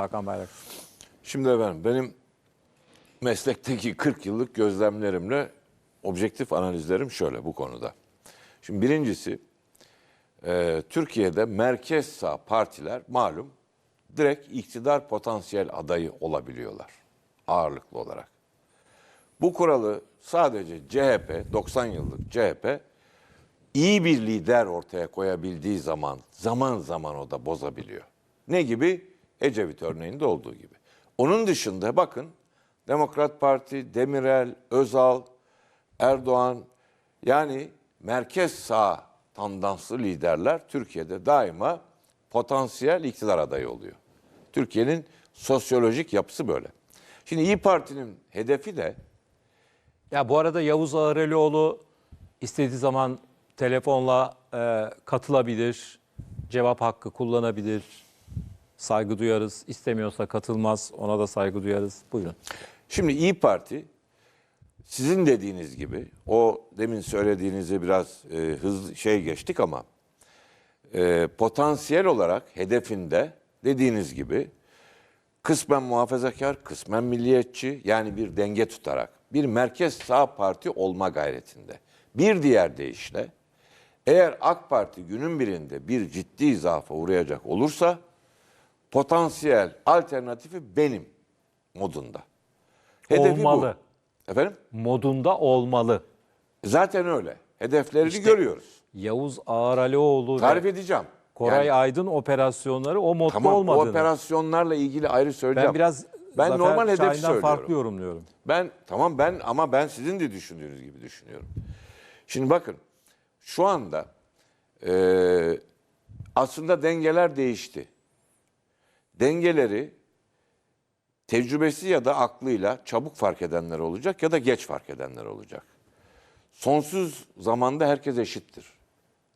Hakan Bayrak? Şimdi efendim benim meslekteki 40 yıllık gözlemlerimle objektif analizlerim şöyle bu konuda. Şimdi birincisi e, Türkiye'de merkez sağ partiler malum direkt iktidar potansiyel adayı olabiliyorlar ağırlıklı olarak. Bu kuralı sadece CHP 90 yıllık CHP iyi bir lider ortaya koyabildiği zaman zaman zaman o da bozabiliyor. Ne gibi? Ecevit örneğinde olduğu gibi. Onun dışında bakın Demokrat Parti, Demirel, Özal, Erdoğan yani merkez sağ tandanslı liderler Türkiye'de daima potansiyel iktidar adayı oluyor. Türkiye'nin sosyolojik yapısı böyle. Şimdi İyi Parti'nin hedefi de Ya bu arada Yavuz Ağrelioğlu istediği zaman telefonla e, katılabilir, cevap hakkı kullanabilir. Saygı duyarız. İstemiyorsa katılmaz. Ona da saygı duyarız. Buyurun. Şimdi İyi Parti sizin dediğiniz gibi o demin söylediğinizi biraz e, hızlı şey geçtik ama e, potansiyel olarak hedefinde dediğiniz gibi kısmen muhafazakar, kısmen milliyetçi yani bir denge tutarak bir merkez sağ parti olma gayretinde. Bir diğer deyişle eğer AK Parti günün birinde bir ciddi zaafa uğrayacak olursa potansiyel alternatifi benim modunda. Olmalı. Bu. Efendim? Modunda olmalı. Zaten öyle. Hedeflerini görüyoruz. Yavuz Ağrelioğlu Tarif ve edeceğim. Koray Yani Aydın operasyonları o modda tamam o olmadığını. operasyonlarla ilgili ayrı söyleyeceğim. ben biraz ben Zafer normal hedef Şahin'den söylüyorum. farklı yorumluyorum. Ben tamam ben ama ben sizin de düşündüğünüz gibi düşünüyorum. Şimdi bakın şu anda eee, aslında dengeler değişti. Dengeleri tecrübesi ya da aklıyla çabuk fark edenler olacak ya da geç fark edenler olacak. Sonsuz zamanda herkes eşittir.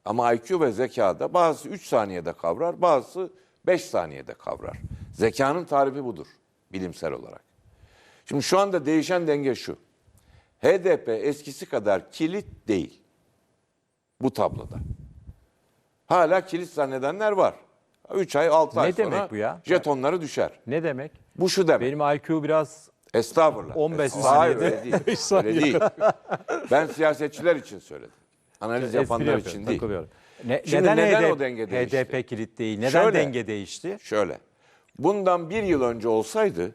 Ama IQ ve zekada bazısı 3 saniyede kavrar, bazısı 5 saniyede kavrar. Zekanın tarifi budur bilimsel olarak. Şimdi şu anda değişen denge şu. HDP eskisi kadar kilit değil. Bu tabloda. Hala kilit zannedenler var. 3 ay 6 Ne ay demek sonra bu ya? jetonları düşer. Ne demek? Bu şu demek. Benim IQ biraz Estağfurullah. 15 Estağfurullah. Hayır saniyede öyle değil. öyle değil. Ben siyasetçiler için söyledim. Analiz espri yapanlar yapıyorum, için değil. takılıyorum. Ne, Şimdi neden, neden HDP, o denge değişti? HDP kilit değil? Neden Şöyle. denge değişti? Şöyle. Bundan bir yıl önce olsaydı,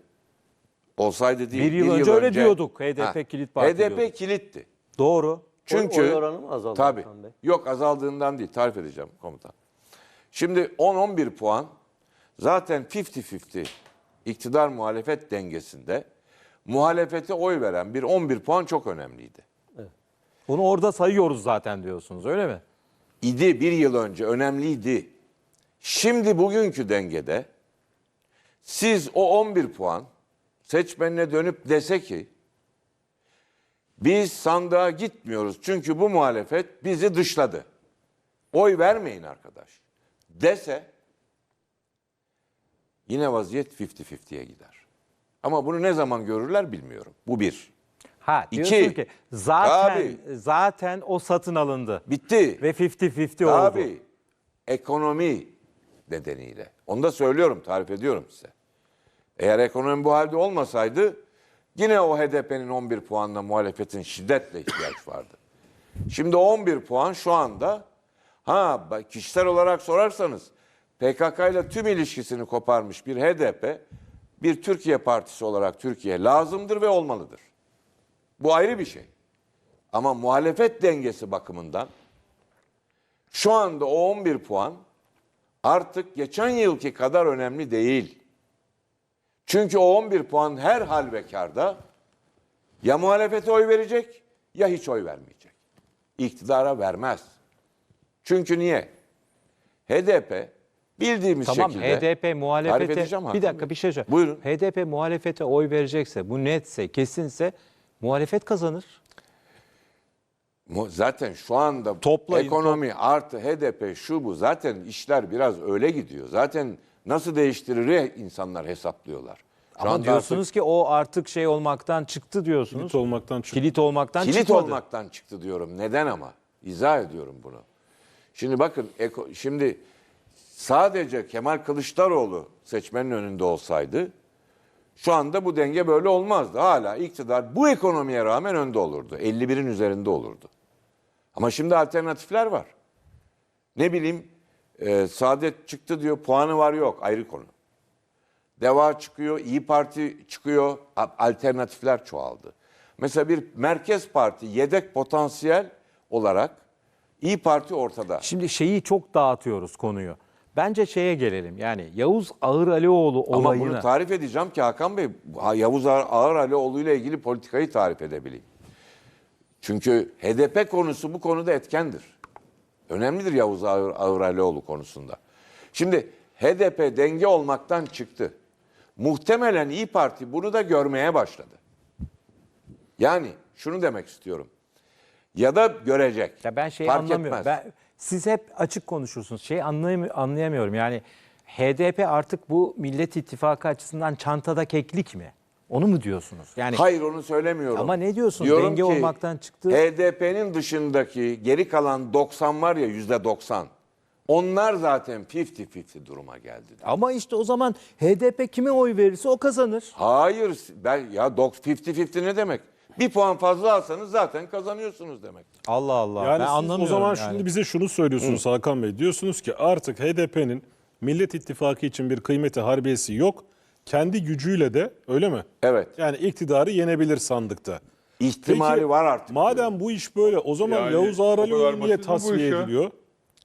olsaydı değil. Bir yıl önce öyle diyorduk, HDP kilit parti HDP diyorduk. kilitti. Doğru. Çünkü Oy oranı mı azaldı Tabii. Hakan Bey? Yok azaldığından değil. Tarif edeceğim komutan. Şimdi 10-11 puan zaten 50-50 iktidar muhalefet dengesinde muhalefete oy veren bir 11 puan çok önemliydi. Bunu orada sayıyoruz zaten diyorsunuz öyle mi? idi bir yıl önce önemliydi. Şimdi bugünkü dengede siz o 11 puan seçmenine dönüp dese ki biz sandığa gitmiyoruz çünkü bu muhalefet bizi dışladı. Oy vermeyin arkadaş dese yine vaziyet 50-50'ye gider. Ama bunu ne zaman görürler bilmiyorum. Bu bir. Ha diyorsun İki. ki zaten Tabii. zaten o satın alındı. Bitti. Ve 50-50 oldu. Tabii. Ekonomi nedeniyle. Onu da söylüyorum, tarif ediyorum size. Eğer ekonomi bu halde olmasaydı yine o HDP'nin 11 puanla muhalefetin şiddetle ihtiyaç vardı. Şimdi o 11 puan şu anda ha kişisel olarak sorarsanız PKK ile tüm ilişkisini koparmış bir HDP bir Türkiye partisi olarak Türkiye lazımdır ve olmalıdır. Bu ayrı bir şey. Ama muhalefet dengesi bakımından şu anda o 11 puan artık geçen yılki kadar önemli değil. Çünkü o 11 puan her halvekarda ya muhalefete oy verecek ya hiç oy vermeyecek. İktidara vermez. Çünkü niye? HDP bildiğimiz Tamam şekilde HDP Tarif muhalefete bir dakika bir şey söyle. Buyurun. HDP muhalefete oy verecekse bu netse kesinse muhalefet kazanır. Zaten şu anda Toplayın, ekonomi artı HDP şu bu zaten işler biraz öyle gidiyor. Zaten nasıl değiştirir insanlar hesaplıyorlar. Şu Ama diyorsunuz ki o artık şey olmaktan çıktı diyorsunuz. Kilit olmaktan çıktı. Kilit olmaktan Kilit çıkmadı. olmaktan çıktı diyorum. Neden ama? İzah ediyorum bunu. Şimdi bakın şimdi sadece Kemal Kılıçdaroğlu seçmenin önünde olsaydı şu anda bu denge böyle olmazdı. Hala iktidar bu ekonomiye rağmen önde olurdu. 51'in üzerinde olurdu. Ama şimdi alternatifler var. Ne bileyim e, Saadet çıktı diyor puanı var yok ayrı konu. Deva çıkıyor, İyi Parti çıkıyor, alternatifler çoğaldı. Mesela bir merkez parti yedek potansiyel olarak İyi Parti ortada. Şimdi şeyi çok dağıtıyoruz konuyu. Bence şeye gelelim. Yani Yavuz Ağır Alioğlu Ama olayını. bunu tarif edeceğim ki Hakan Bey, Yavuz Ağar Alioğlu ile ilgili politikayı tarif edebileyim. Çünkü HDP konusu bu konuda etkendir. Önemlidir Yavuz Ağır, Ağır Alioğlu konusunda. Şimdi HDP denge olmaktan çıktı. Muhtemelen İyi Parti bunu da görmeye başladı. Yani şunu demek istiyorum. Ya da görecek. Ya ben şeyi Fark anlamıyorum. etmez. Ben, siz hep açık konuşursunuz. Şey anlayam- anlayamıyorum. Yani HDP artık bu Millet İttifakı açısından çantada keklik mi? Onu mu diyorsunuz? Yani Hayır onu söylemiyorum. Ama ne diyorsunuz? Diyorum Denge ki, olmaktan çıktı. HDP'nin dışındaki geri kalan 90 var ya yüzde 90. Onlar zaten 50-50 duruma geldi. ama işte o zaman HDP kime oy verirse o kazanır. Hayır ben ya dok- 50-50 ne demek? Bir puan fazla alsanız zaten kazanıyorsunuz demek. Allah Allah. Yani ben siz anlamıyorum. o zaman yani. şimdi bize şunu söylüyorsunuz Hakan Bey. Diyorsunuz ki artık HDP'nin Millet İttifakı için bir kıymeti harbiyesi yok. Kendi gücüyle de öyle mi? Evet. Yani iktidarı yenebilir sandıkta. İhtimali Peki, var artık. Madem bu iş böyle o zaman Yani Yavuz o kadar Ağralioğlu niye basit mi bu tasfiye iş ya? ediliyor?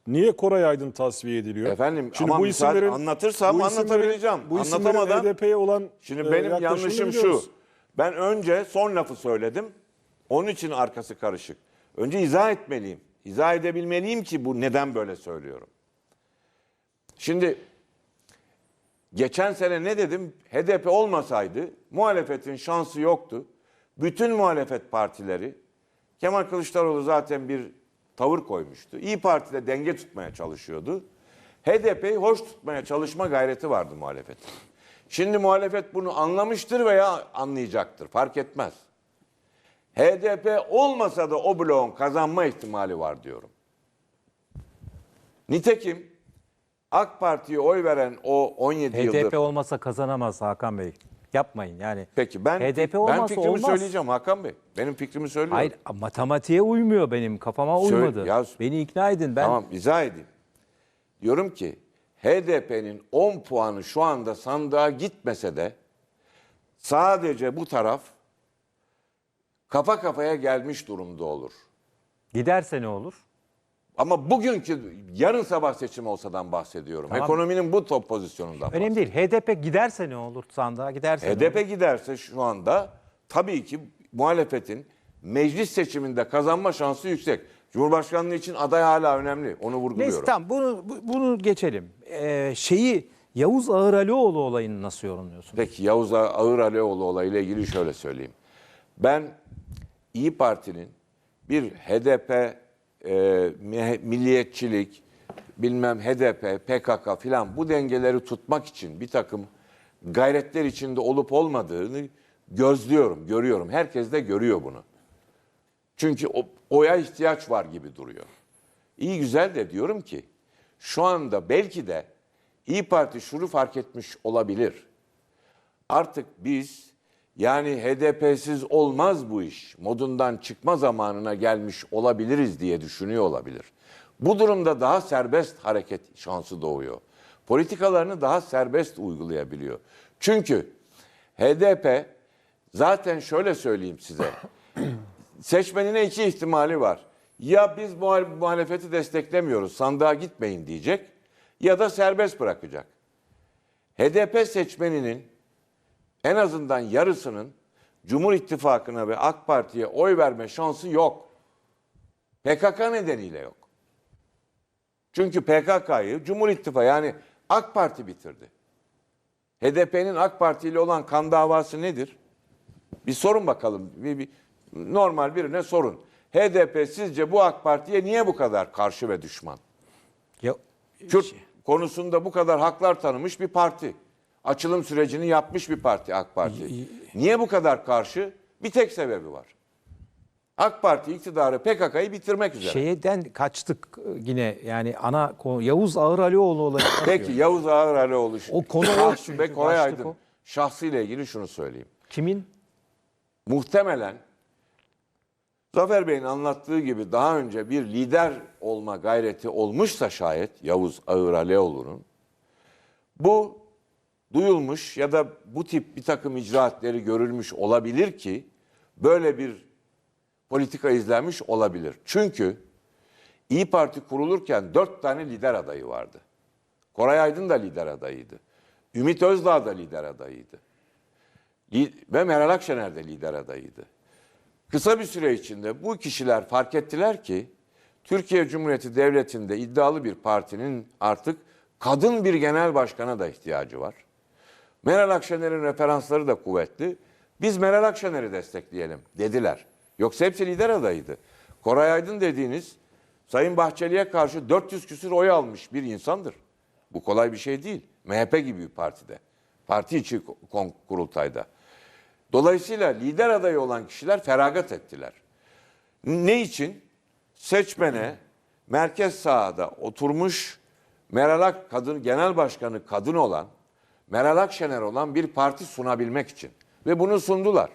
Niye Koray Aydın tasfiye ediliyor? Efendim, ama müsaade- anlatırsam anlatabileceğim. Bu isimlerin Anlatamadan- HDP'ye olan Şimdi e, benim yaklaşımını yanlışım şu. Ben önce son lafı söyledim. Onun için arkası karışık. Önce izah etmeliyim. İzah edebilmeliyim ki bu neden böyle söylüyorum. Şimdi geçen sene ne dedim? HDP olmasaydı muhalefetin şansı yoktu. Bütün muhalefet partileri Kemal Kılıçdaroğlu zaten bir tavır koymuştu. İyi Parti de denge tutmaya çalışıyordu. HDP'yi hoş tutmaya çalışma gayreti vardı muhalefetin. Şimdi muhalefet bunu anlamıştır veya anlayacaktır. Fark etmez. HDP olmasa da o bloğun kazanma ihtimali var diyorum. Nitekim AK Parti'ye oy veren o 17 HDP yıldır... olmasa kazanamaz Hakan Bey. Yapmayın yani. Peki ben HDP ben olmasa fikrimi olmaz. söyleyeceğim Hakan Bey. Benim fikrimi söylüyorum. Hayır matematiğe uymuyor benim. Kafama Söyle- uymadı. ya- Beni ikna edin. Ben Tamam izah edeyim. Diyorum ki HDP'nin 10 puanı şu anda sandığa gitmese de sadece bu taraf kafa kafaya gelmiş durumda olur. giderse ne olur? Ama bugünkü yarın sabah seçim olsadan bahsediyorum. Tamam. Ekonominin bu top pozisyonundan. Önemli değil. HDP giderse ne olur sandığa giderse ne olur? HDP giderse şu anda tabii ki muhalefetin meclis seçiminde kazanma şansı yüksek. Cumhurbaşkanlığı için aday hala önemli. Onu vurguluyorum. Neyse tamam bunu, bu- bunu geçelim. Ee, şeyi Yavuz Ağır Alioğlu olayını nasıl yorumluyorsun? Peki Yavuz Ağır Alioğlu olayıyla ilgili şöyle söyleyeyim. Ben İyi Parti'nin bir HDP, e, mi- milliyetçilik, bilmem HDP, PKK filan bu dengeleri tutmak için bir takım gayretler içinde olup olmadığını gözlüyorum, görüyorum. Herkes de görüyor bunu. Çünkü o, oya ihtiyaç var gibi duruyor. İyi güzel de diyorum ki şu anda belki de İyi Parti şunu fark etmiş olabilir artık biz yani HDP'siz olmaz bu iş modundan çıkma zamanına gelmiş olabiliriz diye düşünüyor olabilir. Bu durumda daha serbest hareket şansı doğuyor. Politikalarını daha serbest uygulayabiliyor. Çünkü HDP zaten şöyle söyleyeyim size. Seçmenine iki ihtimali var. Ya biz muhal- muhalefeti desteklemiyoruz sandığa gitmeyin diyecek ya da serbest bırakacak. HDP seçmeninin en azından yarısının Cumhur İttifakı'na ve AK Parti'ye oy verme şansı yok. PKK nedeniyle yok. Çünkü PKK'yı Cumhur İttifakı yani AK Parti bitirdi. HDP'nin AK Parti ile olan kan davası nedir? Bir sorun bakalım. Bir, bir- normal birine sorun. HDP sizce bu AK Parti'ye niye bu kadar karşı ve düşman? Ya, Kürt konusunda bu kadar haklar tanımış bir parti. Açılım sürecini yapmış bir parti AK Parti. Niye bu kadar karşı? Bir tek sebebi var. AK Parti iktidarı PKK'yı bitirmek üzere. Şeyden kaçtık yine yani ana konu Yavuz Ağır Alioğlu olayı. Peki Yavuz Ağar Alioğlu. O konu o çünkü, ve Koray Aydın o. şahsıyla ilgili şunu söyleyeyim. Kimin? Muhtemelen Zafer Bey'in anlattığı gibi daha önce bir lider olma gayreti olmuşsa şayet Yavuz Ağır Alioğlu'nun bu duyulmuş ya da bu tip bir takım icraatleri görülmüş olabilir ki böyle bir politika izlenmiş olabilir. Çünkü İyi Parti kurulurken dört tane lider adayı vardı. Koray Aydın da lider adayıydı. Ümit Özdağ da lider adayıydı. Ve Meral Akşener de lider adayıydı. Kısa bir süre içinde bu kişiler fark ettiler ki Türkiye Cumhuriyeti Devleti'nde iddialı bir partinin artık kadın bir genel başkana da ihtiyacı var. Meral Akşener'in referansları da kuvvetli. Biz Meral Akşener'i destekleyelim dediler. Yoksa hepsi lider adayıydı. Koray Aydın dediğiniz Sayın Bahçeli'ye karşı 400 küsür oy almış bir insandır. Bu kolay bir şey değil. MHP gibi bir partide. Parti içi kurultayda. Dolayısıyla lider adayı olan kişiler feragat ettiler. Ne için? Seçmene merkez sahada oturmuş Meral Ak kadın genel başkanı kadın olan Meral Akşener olan bir parti sunabilmek için ve bunu sundular.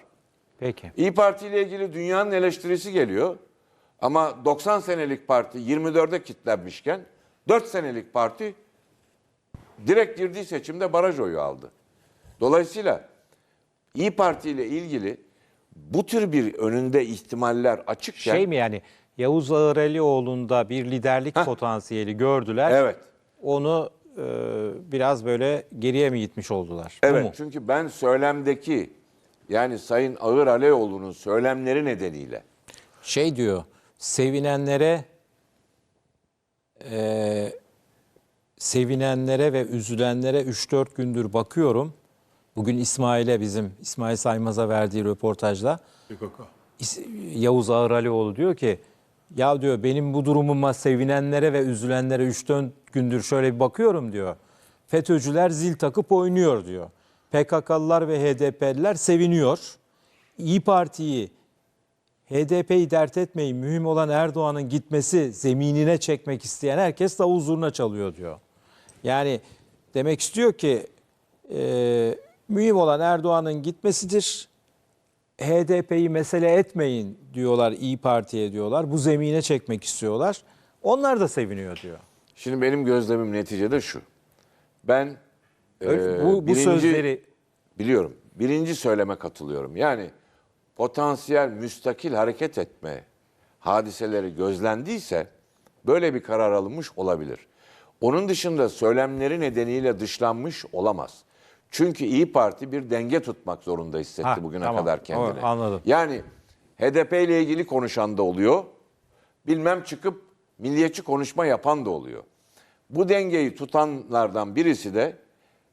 Peki. İyi Parti ile ilgili dünyanın eleştirisi geliyor. Ama 90 senelik parti 24'e kilitlenmişken 4 senelik parti direkt girdiği seçimde baraj oyu aldı. Dolayısıyla İyi Parti ile ilgili bu tür bir önünde ihtimaller açıkken Şey mi yani Yavuz Ağır Alioğlu'nda bir liderlik potansiyeli gördüler. Evet. Onu e, biraz böyle geriye mi gitmiş oldular? Evet çünkü ben söylemdeki yani Sayın Ağır Alioğlu'nun söylemleri nedeniyle Şey diyor, sevinenlere e, sevinenlere ve üzülenlere 3-4 gündür bakıyorum. Bugün İsmail'e bizim İsmail Saymaz'a verdiği röportajda Yavuz Ağır Alioğlu diyor ki ya diyor benim bu durumuma sevinenlere ve üzülenlere 3-4 gündür şöyle bir bakıyorum diyor. FETÖ'cüler zil takıp oynuyor diyor. PKK'lılar ve HDP'liler seviniyor. İyi Parti'yi HDP'yi dert etmeyin. Mühim olan Erdoğan'ın gitmesi zeminine çekmek isteyen herkes davul zurna çalıyor diyor. Yani demek istiyor ki e, mühim olan Erdoğan'ın gitmesidir. HDP'yi mesele etmeyin diyorlar İyi Parti'ye diyorlar. Bu zemine çekmek istiyorlar. Onlar da seviniyor diyor. Şimdi benim gözlemim neticede şu. Ben Öyle- e, bu, bu birinci- sözleri biliyorum. Birinci söyleme katılıyorum. Yani potansiyel müstakil hareket etme hadiseleri gözlendiyse böyle bir karar alınmış olabilir. Onun dışında söylemleri nedeniyle dışlanmış olamaz. Çünkü İyi Parti bir denge tutmak zorunda hissetti Ha, bugüne tamam. kadar kendini. O- anladım. Yani HDP ile ilgili konuşan da oluyor. Bilmem çıkıp milliyetçi konuşma yapan da oluyor. Bu dengeyi tutanlardan birisi de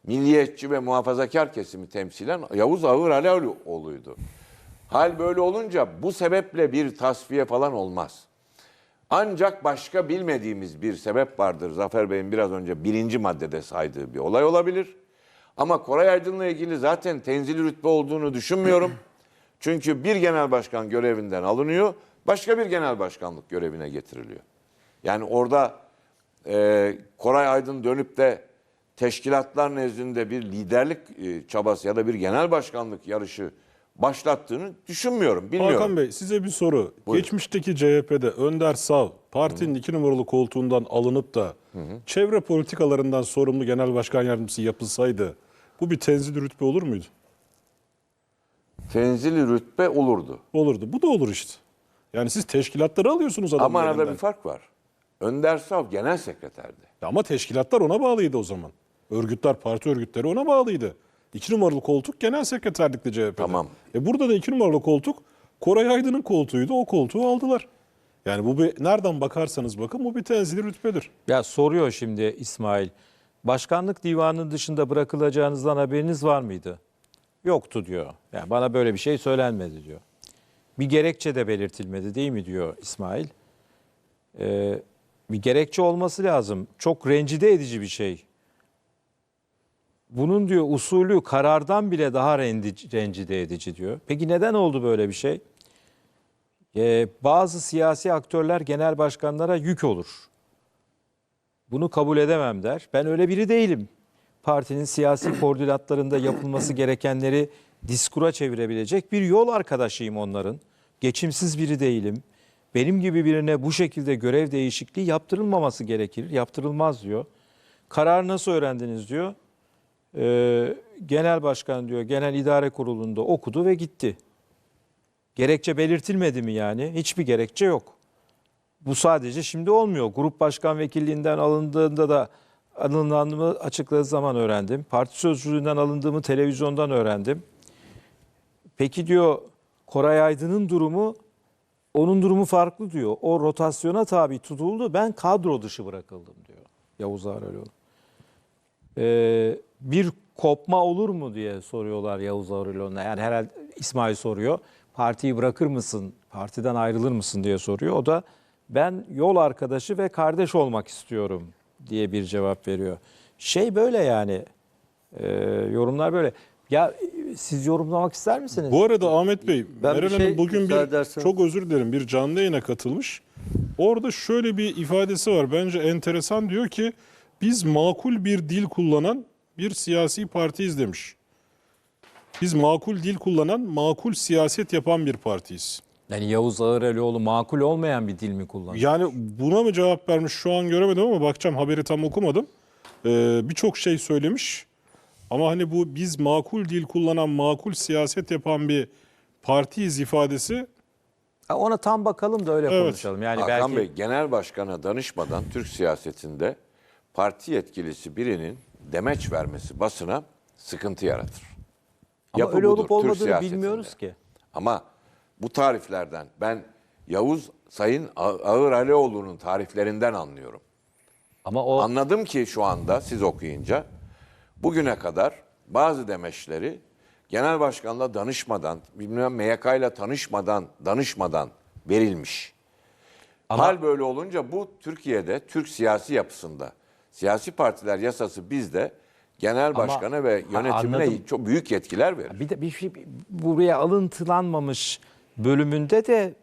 milliyetçi ve muhafazakar kesimi temsilen Yavuz Ağır Alioğlu'ydu. Hal böyle olunca bu sebeple bir tasfiye falan olmaz. Ancak başka bilmediğimiz bir sebep vardır. Zafer Bey'in biraz önce birinci maddede saydığı bir olay olabilir. Ama Koray Aydın'la ilgili zaten tenzili rütbe olduğunu düşünmüyorum. Çünkü bir genel başkan görevinden alınıyor, başka bir genel başkanlık görevine getiriliyor. Yani orada e, Koray Aydın dönüp de teşkilatlar nezdinde bir liderlik e, çabası ya da bir genel başkanlık yarışı başlattığını düşünmüyorum, bilmiyorum. Hakan Bey size bir soru. Geçmişteki CHP'de Önder Sav partinin iki numaralı koltuğundan alınıp da çevre politikalarından sorumlu genel başkan yardımcısı yapılsaydı bu bir tenzil rütbe olur muydu? Tenzili rütbe olurdu. Olurdu. Bu da olur işte. Yani siz teşkilatları alıyorsunuz adamın Ama arada elinden. bir fark var. Önder Sav genel sekreterdi. Ama teşkilatlar ona bağlıydı o zaman. Örgütler, parti örgütleri ona bağlıydı. İki numaralı koltuk genel sekreterlikti CHP'de. Tamam. E burada da iki numaralı koltuk Koray Aydın'ın koltuğuydu. O koltuğu aldılar. Yani bu bir, nereden bakarsanız bakın bu bir tenzili rütbedir. Ya soruyor şimdi İsmail. Başkanlık divanının dışında bırakılacağınızdan haberiniz var mıydı? Yoktu diyor. Yani bana böyle bir şey söylenmedi diyor. Bir gerekçe de belirtilmedi değil mi diyor İsmail. Ee, bir gerekçe olması lazım. Çok rencide edici bir şey. Bunun diyor usulü karardan bile daha rencide edici diyor. Peki neden oldu böyle bir şey? Ee, bazı siyasi aktörler genel başkanlara yük olur. Bunu kabul edemem der. Ben öyle biri değilim. Partinin siyasi koordinatlarında yapılması gerekenleri diskura çevirebilecek bir yol arkadaşıyım onların. Geçimsiz biri değilim. Benim gibi birine bu şekilde görev değişikliği yaptırılmaması gerekir. Yaptırılmaz diyor. Kararı nasıl öğrendiniz diyor. Ee, genel başkan diyor genel idare kurulunda okudu ve gitti. Gerekçe belirtilmedi mi yani? Hiçbir gerekçe yok. Bu sadece şimdi olmuyor. Grup başkan vekilliğinden alındığında da alındığımı açıkladığı zaman öğrendim. Parti sözcülüğünden alındığımı televizyondan öğrendim. Peki diyor Koray Aydın'ın durumu onun durumu farklı diyor. O rotasyona tabi tutuldu. Ben kadro dışı bırakıldım diyor. Yavuz Ağrıoğlu. Ee, bir kopma olur mu diye soruyorlar Yavuz Ağrıoğlu'na. Yani herhalde İsmail soruyor. Partiyi bırakır mısın? Partiden ayrılır mısın diye soruyor. O da ben yol arkadaşı ve kardeş olmak istiyorum diye bir cevap veriyor. Şey böyle yani. e, yorumlar böyle. Ya siz yorumlamak ister misiniz? Bu arada Ahmet Bey, Ben bir Meral şey Hanım bugün bir edersen- çok özür dilerim bir canlı yayına katılmış. Orada şöyle bir ifadesi var. Bence enteresan diyor ki biz makul bir dil kullanan bir siyasi partiyiz demiş. Biz makul dil kullanan, makul siyaset yapan bir partiyiz. Yani Yavuz Ağırelioğlu makul olmayan bir dil mi kullanıyor? Yani buna mı cevap vermiş şu an göremedim ama bakacağım haberi tam okumadım. Ee, Birçok şey söylemiş. Ama hani bu biz makul dil kullanan, makul siyaset yapan bir partiyiz ifadesi Ha, Ona tam bakalım da öyle Evet. konuşalım. Yani Hakan belki Bey genel başkana danışmadan Türk siyasetinde parti yetkilisi birinin demeç vermesi basına sıkıntı yaratır. Ama Yapı öyle budur olup olmadığını bilmiyoruz ki. Ama bu tariflerden ben Yavuz Sayın Ağır Alioğlu'nun tariflerinden anlıyorum. Ama o Anladım ki şu anda siz okuyunca bugüne kadar bazı demeçleri genel başkanla danışmadan, bilmem MYK ile tanışmadan, danışmadan verilmiş. Ama- Hal böyle olunca bu Türkiye'de Türk siyasi yapısında siyasi partiler yasası bizde genel başkana ve Ha, yönetimine anladım. çok büyük yetkiler verir. bir de bir şey buraya alıntılanmamış bölümünde de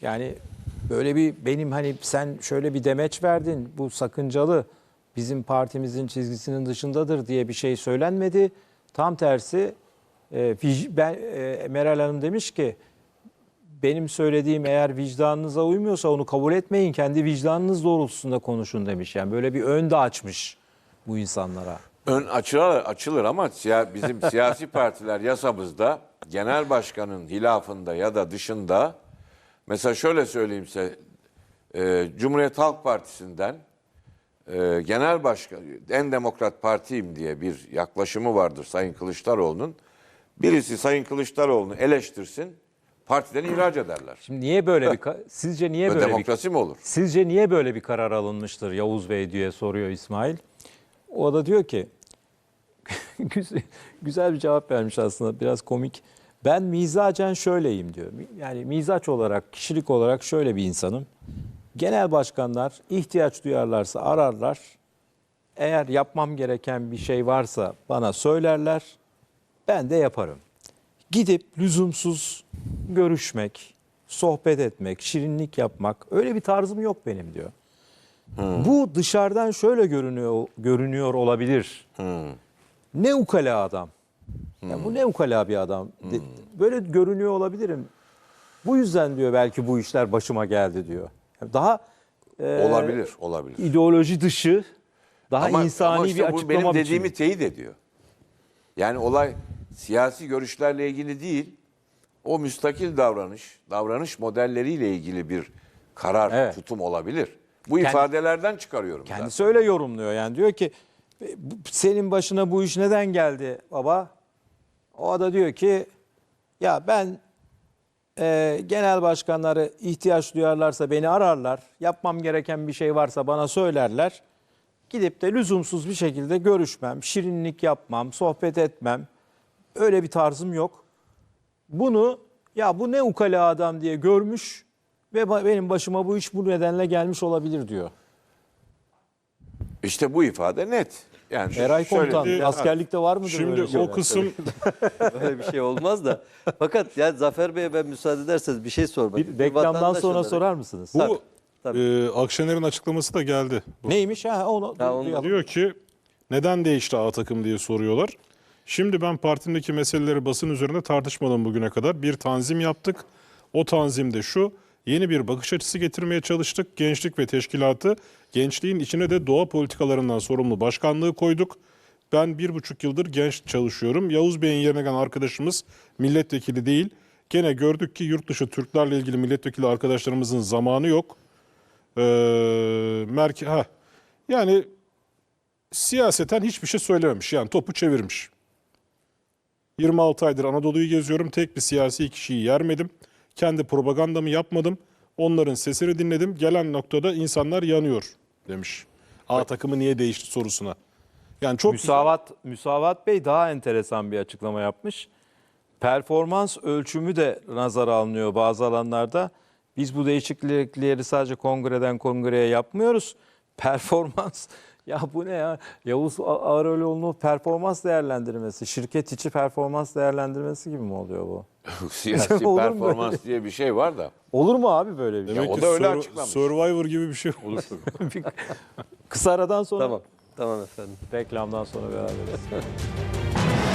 yani böyle bir benim hani sen şöyle bir demeç verdin bu sakıncalı bizim partimizin çizgisinin dışındadır diye bir şey söylenmedi. Tam tersi e, ben e, Meral Hanım demiş ki benim söylediğim eğer vicdanınıza uymuyorsa onu kabul etmeyin. Kendi vicdanınız doğrultusunda konuşun demiş. Yani böyle bir ön de açmış bu insanlara. Ön açılır, açılır ama siya- bizim siyasi partiler yasamızda genel başkanın hilafında ya da dışında mesela şöyle söyleyeyim size e, Cumhuriyet Halk Partisi'nden e, genel başkan en demokrat partiyim diye bir yaklaşımı vardır Sayın Kılıçdaroğlu'nun. Birisi Sayın Kılıçdaroğlu'nu eleştirsin partiden ihraç ederler. Şimdi niye böyle bir sizce niye böyle bir demokrasi mi olur? Sizce niye böyle bir karar alınmıştır Yavuz Bey diye soruyor İsmail. O da diyor ki güzel, bir cevap vermiş aslında biraz komik. Ben mizacen şöyleyim diyor. Yani mizaç olarak, kişilik olarak şöyle bir insanım. Genel başkanlar ihtiyaç duyarlarsa ararlar. Eğer yapmam gereken bir şey varsa bana söylerler. Ben de yaparım. Gidip lüzumsuz görüşmek, sohbet etmek, şirinlik yapmak öyle bir tarzım yok benim diyor. Bu dışarıdan şöyle görünüyor görünüyor olabilir. Ne ukala adam. Ya bu ne ukala bir adam. De- Böyle görünüyor olabilirim. Bu yüzden diyor belki bu işler başıma geldi diyor. Daha e, Olabilir, olabilir. ideoloji dışı, daha Ama- insani ama işte bir açıklama benim dediğimi biçimi. teyit ediyor. Yani olay siyasi görüşlerle ilgili değil, o müstakil davranış, davranış modelleriyle ilgili bir karar, Evet. tutum olabilir. Bu Kendi- ifadelerden çıkarıyorum. Kendisi öyle yorumluyor yani diyor ki "E, senin başına bu iş neden geldi baba? O da diyor ki ya ben e, genel başkanları ihtiyaç duyarlarsa beni ararlar. Yapmam gereken bir şey varsa bana söylerler. Gidip de lüzumsuz bir şekilde görüşmem, şirinlik yapmam, sohbet etmem. Öyle bir tarzım yok. Bunu ya bu ne ukala adam diye görmüş ve benim başıma bu iş bu nedenle gelmiş olabilir diyor. İşte bu ifade net. Yani Eray şöyle Komutan diyeyim. askerlikte var mıdır Şimdi böyle şeyler? o kısım Öyle bir şey olmaz da. Fakat yani Zafer Bey'e ben müsaade ederseniz bir şey sormak. Bir reklamdan vatandaş sonra olarak- sorar mısınız? bu tabii. e, Akşener'in açıklaması da geldi. Bu Neymiş ha onu Ha, onu- duyalım. Diyor ki neden değişti A takım diye soruyorlar. Şimdi ben partimdeki meseleleri basın üzerinde tartışmadım bugüne kadar. Bir tanzim yaptık. O tanzimde şu yeni bir bakış açısı getirmeye çalıştık. Gençlik ve teşkilatı gençliğin içine de doğa politikalarından sorumlu başkanlığı koyduk. Ben bir buçuk yıldır genç çalışıyorum. Yavuz Bey'in yerine gelen arkadaşımız milletvekili değil. Gene gördük ki yurt dışı Türklerle ilgili milletvekili arkadaşlarımızın zamanı yok. Ee, merke ha. Yani siyaseten hiçbir şey söylememiş. Yani topu çevirmiş. 26 aydır Anadolu'yu geziyorum. Tek bir siyasi kişiyi yermedim. Kendi propagandamı yapmadım. Onların sesini dinledim. Gelen noktada insanlar yanıyor demiş. A takımı niye değişti sorusuna. Yani çok güzel. Müsavat, Müsavat Bey daha enteresan bir açıklama yapmış. Performans ölçümü de nazara alınıyor bazı alanlarda. Biz bu değişiklikleri sadece kongreden kongreye yapmıyoruz. Performans, ya bu ne ya? Yavuz Ağrıoğlu'nun performans değerlendirmesi, şirket içi performans değerlendirmesi gibi mi oluyor bu? Siyasi performans diye bir şey var da. Olur mu abi böyle bir şey? Demek o ki da öyle açıklamış. Survivor gibi bir şey olur. Kısa aradan sonra Tamam. Tamam efendim. reklamdan sonra beraberiz.